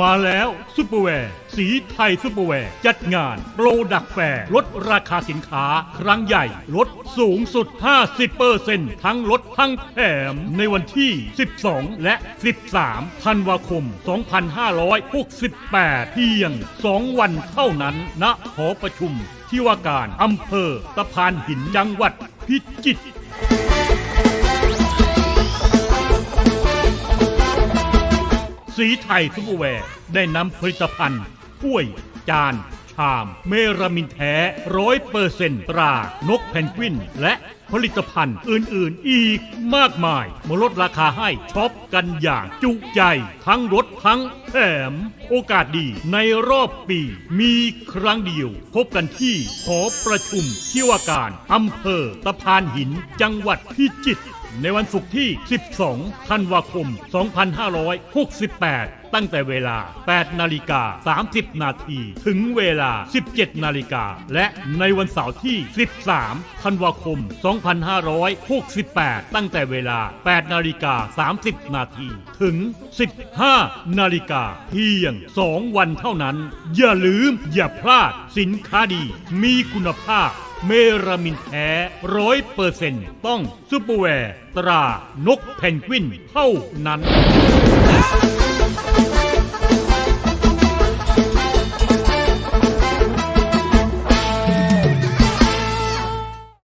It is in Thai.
มาแล้วซุปเปอร์แวร์สีไทยซุปเปอร์แวร์จัดงานโปรดักแฟร์ลดราคาสินค้า ครั้งใหญ่ลดสูงสุด 50%ทั้งลดทั้งแถม ในวันที่ 12 และ 13 ธันวาคม 2568 เพียง 2 วันเท่านั้นณหอประชุมที่ว่าการอำเภอตะพานหินจังหวัดพิจิตร สีไทยซุปเปอร์แวร์ได้นำผลิตภัณฑ์ถ้วย จาน ชาม เมรามินแท้ร้อยเปอร์เซนตรานกเพนกวิน และผลิตภัณฑ์อื่น ๆ อีกมากมายมาลดราคาให้ช็อปกันอย่างจุใจ ทั้งลดทั้งแถม โอกาสดีในรอบปี มีครั้งเดียว พบกันที่หอประชุมที่ว่าการอำเภอตะพานหินจังหวัดพิจิตร ในวันศุกร์ที่ 12 ธันวาคม 2568 ตั้งแต่เวลา 8 นาฬิกา 30 นาที ถึงเวลา 17 นาฬิกา และในวันเสาร์ที่ 13 ธันวาคม 2568 ตั้งแต่เวลา 8 นาฬิกา 30 นาที ถึง 15 นาฬิกา เพียง 2 วันเท่านั้น อย่าลืมอย่าพลาดสินค้าดี มีคุณภาพ เมรามินแท้ร้อยเปอร์เซ็นต์ต้องซูเปอร์แวร์ตรานกเพนกวินเท่านั้น